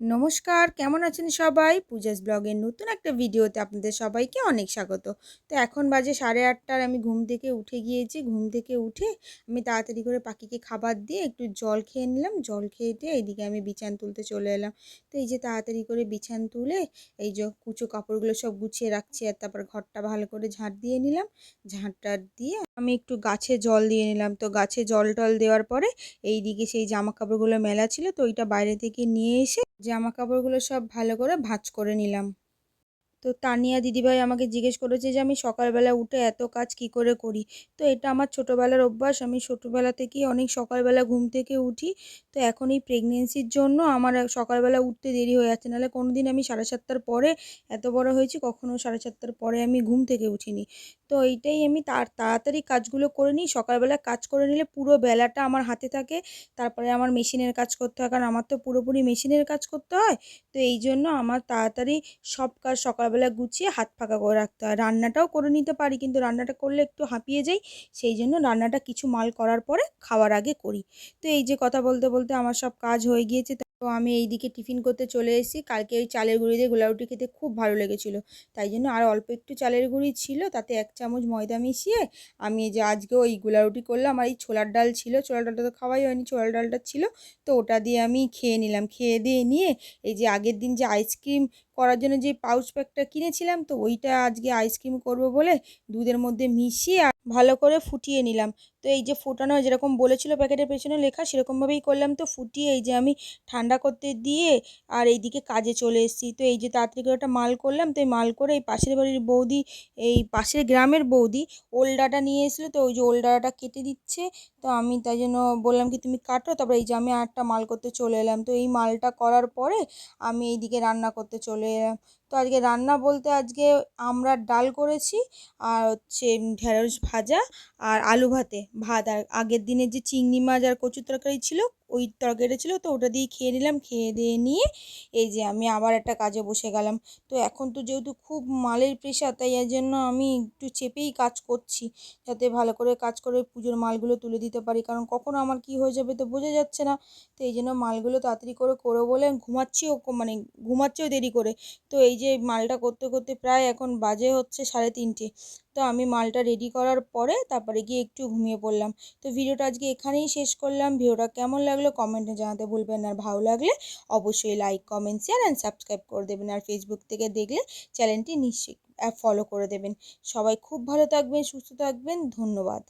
নমস্কার, কেমন আছেন সবাই? পূজাস ব্লগের নতুন একটা ভিডিওতে আপনাদের সবাইকে অনেক স্বাগত। তো এখন বাজে সাড়ে আটটার, আমি ঘুম থেকে উঠে গিয়েছি। ঘুম থেকে উঠে আমি তাড়াতাড়ি করে পাখিকে খাবার দিয়ে একটু জল খেয়ে নিলাম। জল খেয়ে দিয়ে এইদিকে আমি বিছান তুলতে চলে এলাম। তো এই যে তাড়াতাড়ি করে বিছান তুলে এই যে কুচো কাপড়গুলো সব গুছিয়ে রাখছি আর তারপর ঘরটা ভালো করে ঝাঁট দিয়ে নিলাম। ঝাঁটটা দিয়ে আমি একটু গাছে জল দিয়ে নিলাম। তো গাছে জল টল দেওয়ার পরে এই দিকে সেই জামা কাপড়গুলো মেলা ছিল, তো ওইটা বাইরে থেকে নিয়ে এসে জামা কাপড়গুলো সব ভালো করে ভাঁজ করে নিলাম। তো তানিয়া দিদিভাই আমাকে জিজ্ঞেস করেছে যে, আমি সকালবেলা উঠে এত কাজ কি করে করি? তো এটা আমার ছোটোবেলার অভ্যাস। আমি ছোটোবেলা থেকেই অনেক সকালবেলা ঘুম থেকে উঠি। তো এখন এই প্রেগনেন্সির জন্য আমার সকালবেলা উঠতে দেরি হয়ে যাচ্ছে। নাহলে কোনো দিন আমি সাড়ে সাতটার পরে এত বড় হয়েছি কখনও সাড়ে সাতটার পরে আমি ঘুম থেকে উঠিনি। তো এইটাই আমি তার তাড়াতাড়ি কাজগুলো করে নিই। সকালবেলা কাজ করে নিলে পুরো বেলাটা আমার হাতে থাকে। তারপরে আমার মেশিনের কাজ করতে হয়, কারণ আমার তো পুরোপুরি মেশিনের কাজ করতে হয়। তো এই জন্য আমার তাড়াতাড়ি সব কাজ সকালবেলা গুছিয়ে হাত ফাঁকা করে রাখতে হয়। রান্নাটাও করে নিতে পারি, কিন্তু রান্নাটা করলে একটু হাঁপিয়ে যাই, সেই জন্য রান্নাটা কিছু মাল করার পরে খাওয়ার আগে করি। তো এই যে কথা বলতে বলতে আমার সব কাজ হয়ে গিয়েছে, তো আমি এই দিকে টিফিন করতে চলে এসেছি। কালকে ওই চালের গুঁড়ি দিয়ে গোলারুটি খেতে খুব ভালো লেগেছিলো। তাই জন্য আর অল্প একটু চালের গুঁড়ি ছিল, তাতে এক চামচ ময়দা মিশিয়ে আমি যে আজকে ওই গোলারুটি করলাম, আর এই ছোলার ডাল ছিল, ছোলার ডালটা তো খাওয়াই হয়নি, ছোলার ডালটা ছিল, তো ওটা দিয়ে আমি খেয়ে নিলাম। খেয়ে দিয়ে নিয়ে এই যে আগের দিন যে আইসক্রিম করার জন্য যে পাউচ প্যাকটা কিনেছিলাম, তো ওইটা আজকে আইসক্রিম করব বলে দুধের মধ্যে মিশিয়ে ভালো করে ফুটিয়ে নিলাম। তো এই যে ফোটানো যেরকম বলেছিল প্যাকেটের পেছনে লেখা, সেরকমভাবেই করলাম। তো ফুটিয়ে এই যে আমি ঠান্ডা করতে দিয়ে আর এইদিকে কাজে চলে এসেছি। তো এই যে তাড়াতাড়ি করে একটা মাল করলাম, তো এই মাল করে এই পাশের বাড়ির বৌদি, এই পাশের গ্রামের বৌদি ওলডাটা নিয়ে এসেছিল। তো ওই যে ওলডাটা কেটে দিচ্ছে। তো আমি তাই জন্য বললাম কি, তুমি কাটো। তারপরে এই যে আমি আরেকটা মাল করতে চলে এলাম। তো এই মালটা করার পরে আমি এইদিকে রান্না করতে চলে এলাম তো আজকে রান্না বলতে আজকে আমরা ডাল করেছি আর হচ্ছে ঢেঁড়স ভাজা আর আলু ভাতে। ভাত আর আগের দিনের যে চিংড়ি মাছ আর কচুর তরকারি ছিল, ওই তরকারিটা ছিল, তো ওটা দিয়ে খেয়ে নিলাম। খেয়ে দিয়ে নিয়ে এই যে আমি আবার একটা কাজে বসে গেলাম। তো এখন তো যেহেতু খুব মালের প্রেশার, তাই এর জন্য আমি একটু চেপেই কাজ করছি, যাতে ভালো করে কাজ করে পুজোর মালগুলো তুলে দিতে পারি। কারণ কখন আমার কি হয়ে যাবে তো বোঝা যাচ্ছে না। তো এই জন্য মালগুলো তাড়াতাড়ি করে করো বলে ঘুমাচ্ছিও মানে ঘুমাচ্ছেও দেরি করে। তো যে মালটা করতে করতে প্রায় এখন বাজে হচ্ছে সাড়ে তিনটে। তো আমি মালটা রেডি করার পরে তারপরে গিয়ে একটু ঘুমিয়ে পড়লাম। তো ভিডিওটা আজকে এখানেই শেষ করলাম। ভিডিওটা কেমন লাগল কমেন্টে জানাতে ভুলবেন আর ভালো লাগলে অবশ্যই like comment share and subscribe করে দেবেন। আর ফেসবুক থেকে দেখলে চ্যানেলটি নিশ্চয়ই ফলো করে দেবেন। সবাই খুব ভালো থাকবেন, সুস্থ থাকবেন। ধন্যবাদ।